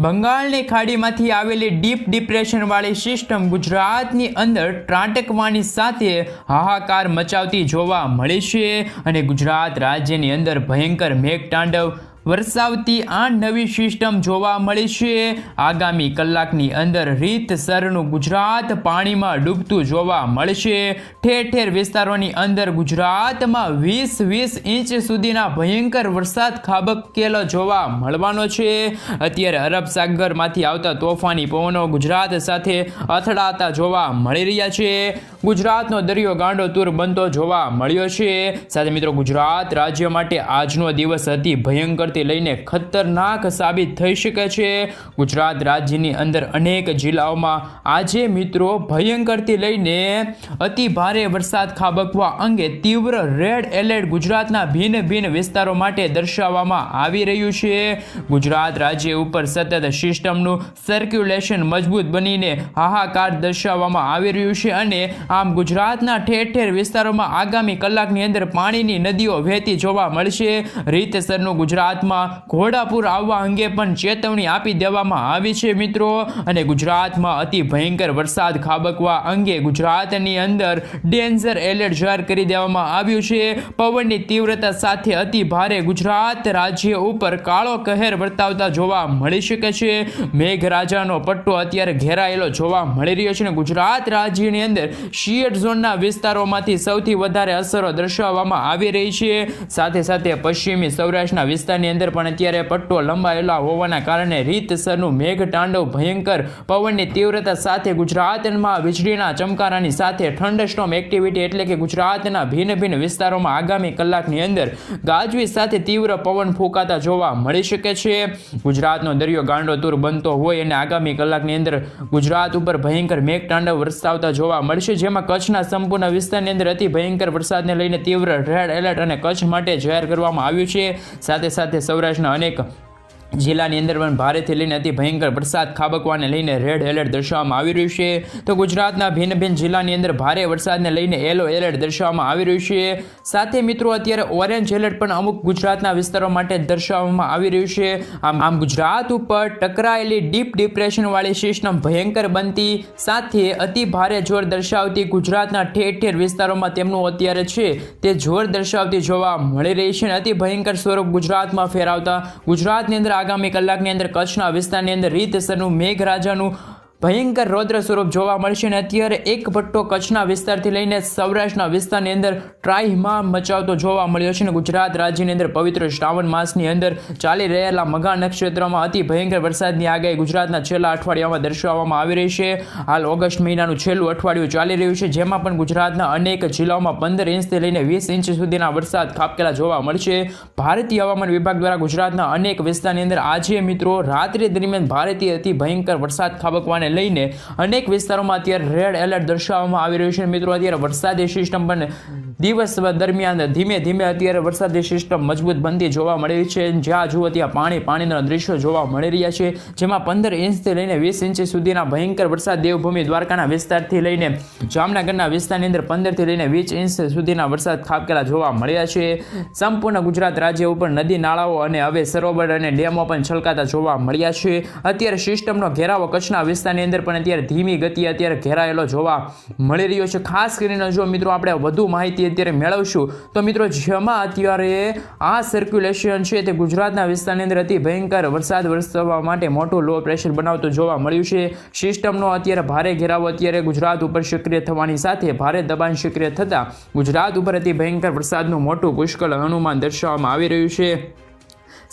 બંગાળની ખાડીમાંથી આવેલી deep ડિપ્રેશનવાળી system ગુજરાતની અંદર ત્રાટકવાની સાથે હાહાકાર મચાવતી જોવા મળી છે. અને ગુજરાત રાજ્યની અંદર ભયંકર મેઘતાંડવ વરસાવતી આ નવી સિસ્ટમ જોવા મળી છે. આગામી કલાકની અંદર રીતસરનું ગુજરાત પાણીમાં ડૂબતું જોવા મળશે. ઠેર ઠેર વિસ્તારોની અંદર ગુજરાતમાં વીસ વીસ ઇંચ સુધીના ભયંકર વરસાદ ખાબકેલો જોવા મળવાનો છે. અત્યારે અરબ સાગરમાંથી આવતા તોફાની પવનો ગુજરાત સાથે અથડાતા જોવા મળી રહ્યા છે. ગુજરાતનો દરિયો ગાંડો તૂર બનતો જોવા મળ્યો છે. સાથે મિત્રો, ગુજરાત રાજ્ય માટે આજનો દિવસ અતિ ભયંકરથી લઈને ખતરનાક સાબિત થઈ શકે છે. ગુજરાત રાજ્યની અંદર અનેક જિલ્લાઓમાં આજે મિત્રો ભયંકરથી લઈને અતિ ભારે વરસાદ ખાબકવા અંગે તીવ્ર રેડ એલર્ટ ગુજરાતના ભિન્ન ભિન્ન વિસ્તારો માટે દર્શાવવામાં આવી રહ્યું છે. ગુજરાત રાજ્ય ઉપર સતત સિસ્ટમનું સર્ક્યુલેશન મજબૂત બનીને હાહાકાર દર્શાવવામાં આવી રહ્યું છે અને આમ ગુજરાતના ઠેર ઠેર વિસ્તારોમાં આગામી કલાકની અંદર પાણીની નદીઓ વહેતી જોવા મળશે. રીતસરનું ગુજરાતમાં ઘોડાપુર આવવા અંગે પણ ચેતવણી આપી દેવામાં આવી છે મિત્રો. અને ગુજરાતમાં અતિ ભયંકર વરસાદ ખાબકવા અંગે ગુજરાતની અંદર ડેન્જર એલર્ટ જાહેર કરી દેવામાં આવ્યું છે. પવનની તીવ્રતા સાથે અતિ ભારે ગુજરાત રાજ્ય ઉપર કાળો કહેર વર્તાવતા જોવા મળી શકે છે. મેઘરાજાનો પટ્ટો અત્યારે ઘેરાયેલો જોવા મળી રહ્યો છે અને ગુજરાત રાજ્યની અંદર શિયટ ઝોનના વિસ્તારોમાંથી સૌથી વધારે અસરો દર્શાવવામાં આવી રહી છે. સાથે સાથે પશ્ચિમી સૌરાષ્ટ્રના વિસ્તારની અંદર પણ અત્યારે પટ્ટો લંબાયેલા હોવાના કારણે રીતસરનું મેઘતાંડવ ભયંકર પવનની તીવ્રતા સાથે ગુજરાતમાં વીજળીના ચમકારાની સાથે થંડરસ્ટોમ એક્ટિવિટી એટલે કે ગુજરાતના ભિન્ન ભિન્ન વિસ્તારોમાં આગામી કલાકની અંદર ગાજવીજ સાથે તીવ્ર પવન ફૂંકાતા જોવા મળી શકે છે. ગુજરાતનો દરિયો ગાંડો તૂર બનતો હોય અને આગામી કલાકની અંદર ગુજરાત ઉપર ભયંકર મેઘતાંડવ વરસાવતા જોવા મળશે, જેમાં કચ્છના સંપૂર્ણ વિસ્તારની અંદર અતિ ભયંકર વરસાદને લઈને તીવ્ર રેડ એલર્ટ અને કચ્છ માટે જાહેર કરવામાં આવ્યું છે. સાથે સાથે સૌરાષ્ટ્રના અનેક જિલ્લાની અંદર પણ ભારેથી લઈને અતિ ભયંકર વરસાદ, ખાબકવાને લઈને રેડ એલર્ટ દર્શાવવામાં આવી રહ્યું છે. તો ગુજરાતના ભિન્ન ભિન્ન જિલ્લાની અંદર ભારે વરસાદને લઈને યલો એલર્ટ દર્શાવવામાં આવી રહ્યું છે. સાથે મિત્રો, અત્યારે ઓરેન્જ એલર્ટ પણ અમુક ગુજરાતના વિસ્તારો માટે દર્શાવવામાં આવી રહ્યું છે. આમ આમ ગુજરાત ઉપર ટકરાયેલી ડીપ ડિપ્રેશનવાળી સિસ્ટમ ભયંકર બનતી, સાથે અતિ ભારે જોર દર્શાવતી ગુજરાતના ઠેર ઠેર વિસ્તારોમાં તેમનું અત્યારે છે તે જોર દર્શાવતી જોવા મળી રહી છે અને અતિ ભયંકર સ્વરૂપ ગુજરાતમાં ફેરવતા ગુજરાતની અંદર આગામી કલાકની અંદર કચ્છના વિસ્તારની અંદર રીતસરનું મેઘરાજાનું ભયંકર રૌદ્ર સ્વરૂપ જોવા મળશે અને અત્યારે એક ભટ્ટો કચ્છના વિસ્તારથી લઈને સૌરાષ્ટ્રના વિસ્તારની અંદર ટ્રાઈમાં મચાવતો જોવા મળ્યો છે અને ગુજરાત રાજ્યની અંદર પવિત્ર શ્રાવણ માસની અંદર ચાલી રહેલા મઘા નક્ષત્રમાં અતિ ભયંકર વરસાદની આગાહી ગુજરાતના છેલ્લા અઠવાડિયામાં દર્શાવવામાં આવી રહી છે. હાલ ઓગસ્ટ મહિનાનું છેલ્લું અઠવાડિયું ચાલી રહ્યું છે, જેમાં પણ ગુજરાતના અનેક જિલ્લાઓમાં પંદર ઇંચથી લઈને વીસ ઇંચ સુધીના વરસાદ ખાબકેલા જોવા મળશે. ભારતીય હવામાન વિભાગ દ્વારા ગુજરાતના અનેક વિસ્તારની અંદર આજે મિત્રો રાત્રિ દરમિયાન ભારતીય અતિ ભયંકર વરસાદ ખાબકવાને લઈને અનેક વિસ્તારોમાં અત્યારે રેડ એલર્ટ દર્શાવવામાં આવી રહ્યું છે. મિત્રો, અત્યારે વરસાદી સિસ્ટમ પણ દિવસ દરમિયાન ધીમે ધીમે અત્યારે વરસાદી સિસ્ટમ મજબૂત બનતી જોવા મળી છે. જ્યાં જુઓ ત્યાં પાણી, પાણીના દ્રશ્યો જોવા મળી રહ્યા છે. જેમાં પંદર ઇંચથી લઈને વીસ ઇંચ સુધીના ભયંકર વરસાદ દેવભૂમિ દ્વારકાના વિસ્તારથી લઈને જામનગરના વિસ્તારની અંદર પંદરથી લઈને વીસ ઇંચ સુધીના વરસાદ ખાબકેલા જોવા મળ્યા છે. સંપૂર્ણ ગુજરાત રાજ્ય ઉપર નદી, નાળાઓ અને હવે સરોવર અને ડેમો પણ છલકાતા જોવા મળ્યા છે. અત્યારે સિસ્ટમનો ઘેરાવો કચ્છના વિસ્તારની અંદર પણ અત્યારે ધીમી ગતિએ અત્યારે ઘેરાયેલો જોવા મળી રહ્યો છે. ખાસ કરીને જો મિત્રો આપણે વધુ માહિતી અત્યારે મેળવશું. તો મિત્રો, જેમાં અત્યારે આ સર્ક્યુલેશન છે તે ગુજરાતના વિસ્તારની અંદર અતિ ભયંકર વરસાદ વરસવા માટે મોટું લો પ્રેશર બનાવતું જોવા મળ્યું છે. સિસ્ટમનો અત્યારે ભારે ઘેરાવો અત્યારે ગુજરાત ઉપર સક્રિય થવાની સાથે ભારે દબાણ સક્રિય થતાં ગુજરાત ઉપર અતિ ભયંકર વરસાદનું મોટું પુષ્કળ અનુમાન દર્શાવવામાં આવી રહ્યું છે.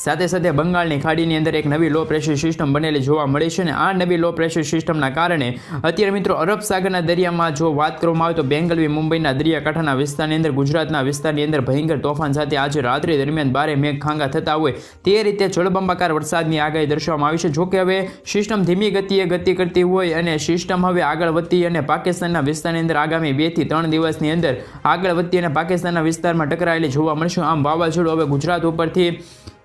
સાથે સાથે બંગાળની ખાડીની અંદર એક નવી લો પ્રેશર સિસ્ટમ બનેલી જોવા મળી છે અને આ નવી લો પ્રેશર સિસ્ટમના કારણે અત્યારે મિત્રો અરબ સાગરના દરિયામાં જો વાત કરવામાં આવે તો બેંગલવી મુંબઈના દરિયાકાંઠાના વિસ્તારની અંદર, ગુજરાતના વિસ્તારની અંદર ભયંકર તોફાન સાથે આજે રાત્રિ દરમિયાન ભારે મેઘ ખાંગા થતા હોય તે રીતે જળબંબાકાર વરસાદની આગાહી દર્શાવવામાં આવી છે. જોકે હવે સિસ્ટમ ધીમી ગતિએ ગતિ કરતી હોય અને સિસ્ટમ હવે આગળ વધતી અને પાકિસ્તાનના વિસ્તારની અંદર આગામી બેથી ત્રણ દિવસની અંદર આગળ વધતી અને પાકિસ્તાનના વિસ્તારમાં ટકરાયેલી જોવા મળશે. આમ વાવાઝોડું હવે ગુજરાત ઉપરથી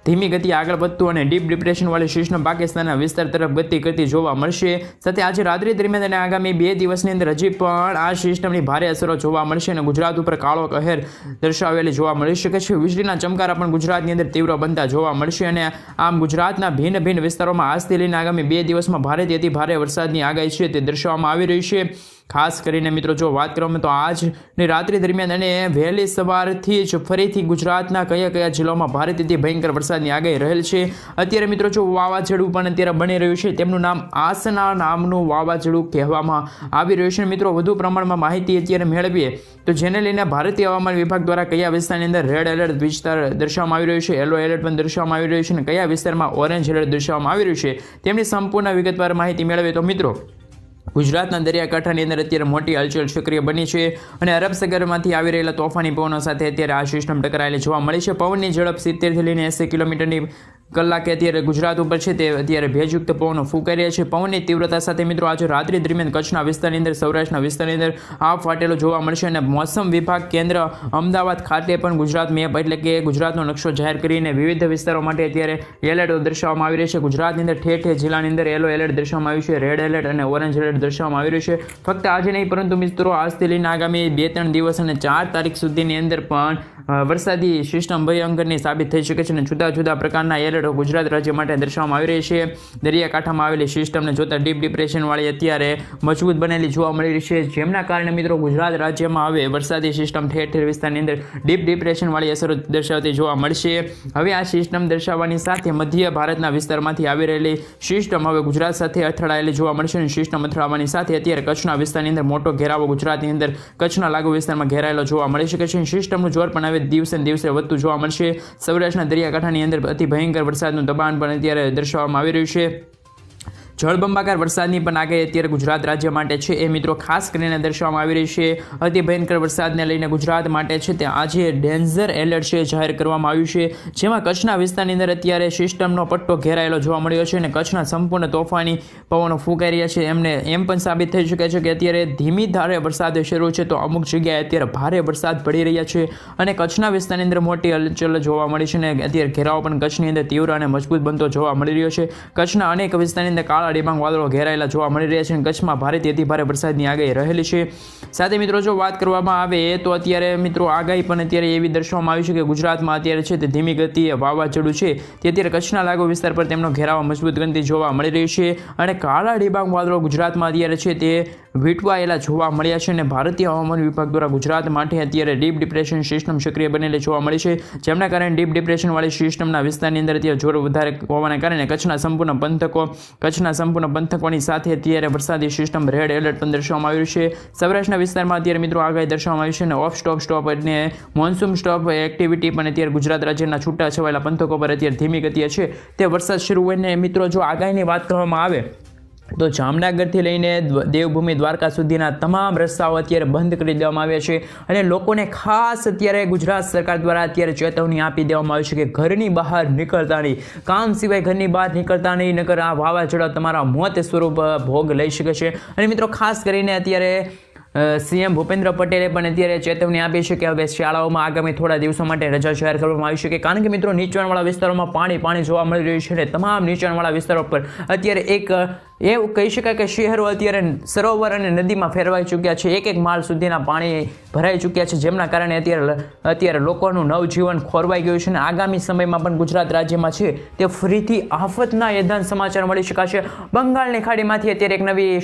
ધીમી ગતિ આગળ વધતું અને ડીપ ડિપ્રેશનવાળી સિસ્ટમ પાકિસ્તાનના વિસ્તાર તરફ ગતિ કરતી જોવા મળશે. સાથે આજે રાત્રિ દરમિયાન અને આગામી બે દિવસની અંદર હજી પણ આ સિસ્ટમની ભારે અસરો જોવા મળશે અને ગુજરાત ઉપર કાળો કહેર દર્શાવેલી જોવા મળી શકે છે. વીજળીના ચમકારા પણ ગુજરાતની અંદર તીવ્ર બનતા જોવા મળશે અને આમ ગુજરાતના ભિન્ન ભિન્ન વિસ્તારોમાં આજથી લઈને આગામી બે દિવસમાં ભારેથી અતિ ભારે વરસાદની આગાહી છે તે દર્શાવવામાં આવી રહી છે. ખાસ કરીને મિત્રો જો વાત કરવામાં તો આજની રાત્રિ દરમિયાન અને વહેલી સવારથી જ ફરીથી ગુજરાતના કયા કયા જિલ્લાઓમાં ભારેથી ભયંકર વરસાદની આગાહી રહેલ છે. અત્યારે મિત્રો જો વાવાઝોડું પણ અત્યારે બની રહ્યું છે તેમનું નામ આસના નામનું વાવાઝોડું કહેવામાં આવી રહ્યું છે. મિત્રો વધુ પ્રમાણમાં માહિતી અત્યારે મેળવીએ તો જેને લઈને ભારતીય હવામાન વિભાગ દ્વારા કયા વિસ્તારની અંદર રેડ એલર્ટ વિસ્તાર દર્શાવવામાં આવી રહ્યું છે યલો એલર્ટ પણ દર્શાવવામાં આવી રહ્યું છે અને કયા વિસ્તારમાં ઓરેન્જ એલર્ટ દર્શાવવામાં આવી રહ્યું છે તેમની સંપૂર્ણ વિગતવાર માહિતી મેળવીએ તો મિત્રો ગુજરાતના દરિયાકાંઠાની અંદર અત્યારે મોટી હલચલ સક્રિય બની છે અને અરબ સાગરમાંથી આવી રહેલા તોફાની પવનો સાથે અત્યારે આ સિસ્ટમ ટકરાયેલી જોવા મળી છે. પવનની ઝડપ સિત્તેરથી લઈને એંસી કિલોમીટરની કલાકે અત્યારે ગુજરાત ઉપર છે તે અત્યારે ભેજયુક્ત પવનો ફૂંકાઈ રહ્યા છે. પવનની તીવ્રતા સાથે મિત્રો આજે રાત્રિ દરમિયાન કચ્છના વિસ્તારની અંદર, સૌરાષ્ટ્રના વિસ્તારની અંદર આ ફાટેલો જોવા મળશે અને મોસમ વિભાગ કેન્દ્ર અમદાવાદ ખાતે પણ ગુજરાત મેપ એટલે કે ગુજરાતનો નકશો જાહેર કરીને વિવિધ વિસ્તારો માટે અત્યારે એલર્ટ દર્શાવવામાં આવી રહ્યું છે. ગુજરાતની અંદર ઠેર ઠેર જિલ્લાની અંદર યલો એલર્ટ દર્શાવવામાં આવ્યું છે. રેડ એલર્ટ અને ઓરેન્જ એલર્ટ દર્શાવવામાં આવી રહ્યું છે. ફક્ત આજે નહીં, પરંતુ મિત્રો આજથી લઈને આગામી બે ત્રણ દિવસ અને ચાર તારીખ સુધીની અંદર પણ વરસાદી સિસ્ટમ ભયંકરની સાબિત થઈ શકે છે અને જુદા જુદા પ્રકારના એલર્ટ ગુજરાત રાજ્ય માટે દર્શાવવામાં આવી રહી છે. દરિયાકાંઠામાં આવેલી સિસ્ટમને જોતા ડીપ ડિપ્રેશનવાળી અત્યારે મજબૂત બનેલી જોવા મળી રહી છે. જેમના કારણે મિત્રો ગુજરાત રાજ્યમાં હવે વરસાદી સિસ્ટમ ઠેર ઠેર વિસ્તારની અંદર ડીપ ડિપ્રેશનવાળી અસરો દર્શાવતી જોવા મળશે. હવે આ સિસ્ટમ દર્શાવવાની સાથે મધ્ય ભારતના વિસ્તારમાંથી આવી રહેલી સિસ્ટમ હવે ગુજરાત સાથે અથડાયેલી જોવા મળશે અને સિસ્ટમ અથડાવાની સાથે અત્યારે કચ્છના વિસ્તારની અંદર મોટો ઘેરાવો ગુજરાતની અંદર કચ્છના લાગુ વિસ્તારમાં ઘેરાયેલો જોવા મળી શકે છે સિસ્ટમનું જોર પણ હવે દિવસે દિવસે વધતું જોવા મળશે. સૌરાષ્ટ્રના દરિયાકાંઠાની અંદર અતિ ભયંકર વરસાદનું દબાણ પણ અત્યારે દર્શાવવામાં આવી રહ્યું છે. જળબંબાકાર વરસાદની પણ આગાહી અત્યારે ગુજરાત રાજ્ય માટે છે. એ મિત્રો ખાસ કરીને દર્શાવવામાં આવી રહી છે. અતિ ભયંકર વરસાદને લઈને ગુજરાત માટે છે તે આજે ડેન્જર એલર્ટ છે જાહેર કરવામાં આવ્યું છે. જેમાં કચ્છના વિસ્તારની અંદર અત્યારે સિસ્ટમનો પટ્ટો ઘેરાયેલો જોવા મળ્યો છે અને કચ્છના સંપૂર્ણ તોફાની પવનો ફૂંકાઈ રહ્યા છે. એમને એમ પણ સાબિત થઈ શકે છે કે અત્યારે ધીમી ધારે વરસાદ શરૂ છે તો અમુક જગ્યાએ અત્યારે ભારે વરસાદ પડી રહ્યા છે અને કચ્છના વિસ્તારની અંદર મોટી હલચલ જોવા મળી છે અને અત્યારે ઘેરાવો પણ કચ્છની અંદર તીવ્ર અને મજબૂત બનતો જોવા મળી રહ્યો છે. કચ્છના અનેક વિસ્તારની અંદર કાળા ડિબાંગ વાદળો ઘેરાયેલા જોવા મળી રહ્યા છે અને કચ્છમાં ભારે તેથી ભારે વરસાદની આગાહી રહેલી છે. સાથે મિત્રો, જો વાત કરવામાં આવે તો અત્યારે મિત્રો આગાહી પણ અત્યારે એવી દર્શાવવામાં આવી છે કે ગુજરાતમાં અત્યારે છે તે ધીમી ગતિએ વાવાઝોડું છે. તે અત્યારે કચ્છના લાગુ વિસ્તાર પર તેમનો ઘેરાવો મજબૂત ગણતી જોવા મળી રહ્યું છે અને કાળા ડિબાંગ વાદળો ગુજરાતમાં અત્યારે છે તે વીંટવાયેલા જોવા મળ્યા છે અને ભારતીય હવામાન વિભાગ દ્વારા ગુજરાત માટે અત્યારે ડીપ ડિપ્રેશન સિસ્ટમ સક્રિય બનેલી જોવા મળી છે. જેમના કારણે ડીપ ડિપ્રેશનવાળી સિસ્ટમના વિસ્તારની અંદર અત્યારે જોર વધારે હોવાના કારણે કચ્છના સંપૂર્ણ પંથકો, કચ્છના સંપૂર્ણ પંથકોની સાથે અત્યારે વરસાદી સિસ્ટમ રેડ એલર્ટ પણ દર્શાવવામાં આવ્યું છે. સૌરાષ્ટ્રના વિસ્તારમાં અત્યારે મિત્રો આગાહી દર્શાવવામાં આવી છે અને ઓફ સ્ટોપ સ્ટોપ અને મોન્સૂન સ્ટોપ એક્ટિવિટી પણ અત્યારે ગુજરાત રાજ્યના છૂટા છવાયેલા પંથકો પર અત્યારે ધીમી ગતિએ છે. તે વરસાદ શરૂ હોય ને મિત્રો જો આગાહીની વાત કરવામાં આવે તો જામનગરથી લઈને દેવભૂમિ દ્વારકા સુધીના તમામ રસ્તાઓ અત્યારે બંધ કરી દેવામાં આવ્યા છે અને લોકોને ખાસ અત્યારે ગુજરાત સરકાર દ્વારા અત્યારે ચેતવણી આપી દેવામાં આવી છે કે ઘરની બહાર નીકળતા નહીં. કામ સિવાય ઘરની બહાર નીકળતા નહીં, નકર આ વાવાઝોડા તમારા મોત સ્વરૂપ ભોગ લઈ શકે છે. અને મિત્રો ખાસ કરીને અત્યારે સીએમ ભૂપેન્દ્ર પટેલે પણ અત્યારે ચેતવણી આપી છે કે હવે શાળાઓમાં આગામી થોડા દિવસો માટે રજા જાહેર કરવામાં આવી છે કારણ કે મિત્રો, નીચાણવાળા વિસ્તારોમાં પાણી પાણી જોવા મળી રહ્યું છે અને તમામ નીચાણવાળા વિસ્તારો પર અત્યારે એક એવું કહી શકાય કે શહેરો અત્યારે સરોવર અને નદીમાં ફેરવાઈ ચૂક્યા છે. એક એક માળ સુધીના પાણી ભરાઈ ચૂક્યા છે, જેમના કારણે અત્યારે અત્યારે લોકોનું નવજીવન ખોરવાઈ ગયું છે અને આગામી સમયમાં પણ ગુજરાત રાજ્યમાં છે તે ફરીથી આફતના યદાન સમાચાર મળી શકાશે. બંગાળની ખાડીમાંથી અત્યારે એક નવી